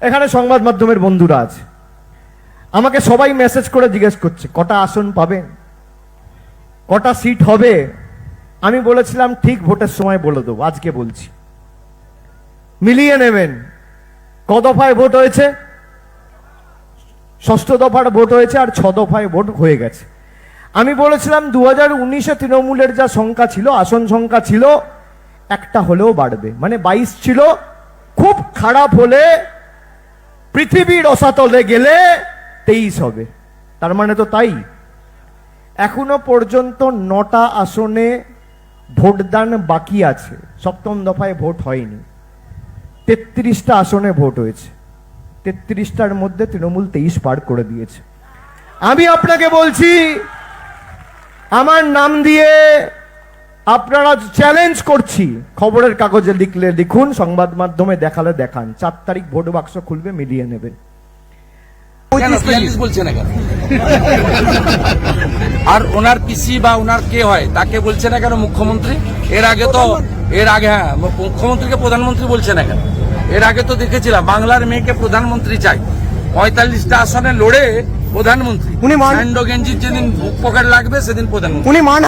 এখানে সংবাদ মাধ্যমের বন্ধুরা আছে। আমাকে সবাই মেসেজ করে জিজ্ঞেস করছে, কটা আসন পাবেন কটা সিট হবে? আমি বলেছিলাম, ঠিক ভোটের সময় বলে দেবো, আজকে বলছি। মিলিয়ে নেবেন। ক দফায় ভোট হয়েছে? ষষ্ঠ দফার ভোট হয়েছে আর ছ দফায় ভোট হয়ে গেছে। আমি বলেছিলাম দু হাজার উনিশে তৃণমূলের যা সংখ্যা ছিল, আসন সংখ্যা ছিল, একটা হলেও বাড়বে। মানে বাইশ ছিল, খুব খারাপ হলে পৃথিবীর রসাতলে গেলে তেইশ হবে। তার মানে তো তাই। এখনও পর্যন্ত নটা আসনে ভোটদান বাকি আছে। সপ্তম দফায় ভোট হয়নি। তেত্রিশটা আসনে ভোট হয়েছে। তেত্রিশটার মধ্যে তৃণমূল তেইশ পার করে দিয়েছে। আমি আপনাকে বলছি, আমার নাম দিয়ে আপনারা চ্যালেঞ্জ করছি। খবরের কাগজে লিখলে লিখুন সংবাদ মাধ্যমে দেখালে দেখান। চার তারিখ ভোট বাক্স খুলবে মিলিয়ে নেবেন কেন? তিয়াল্লিশ বলছে না কেন? আর ওনার পিসি বা ওনার কে হয় তাকে বলছে না কেন মুখ্যমন্ত্রী? এর আগে তো এর আগে হ্যাঁ মুখ্যমন্ত্রীকে প্রধানমন্ত্রী বলছে না কেন? এর আগে তো দেখেছিলাম বাংলার মেয়েকে প্রধানমন্ত্রী চাই। পঁয়তাল্লিশটা আসনে লড়ে প্রধানমন্ত্রী। উনি গেঞ্জির যেদিন পকেট লাগবে সেদিন প্রধানমন্ত্রী। উনি মান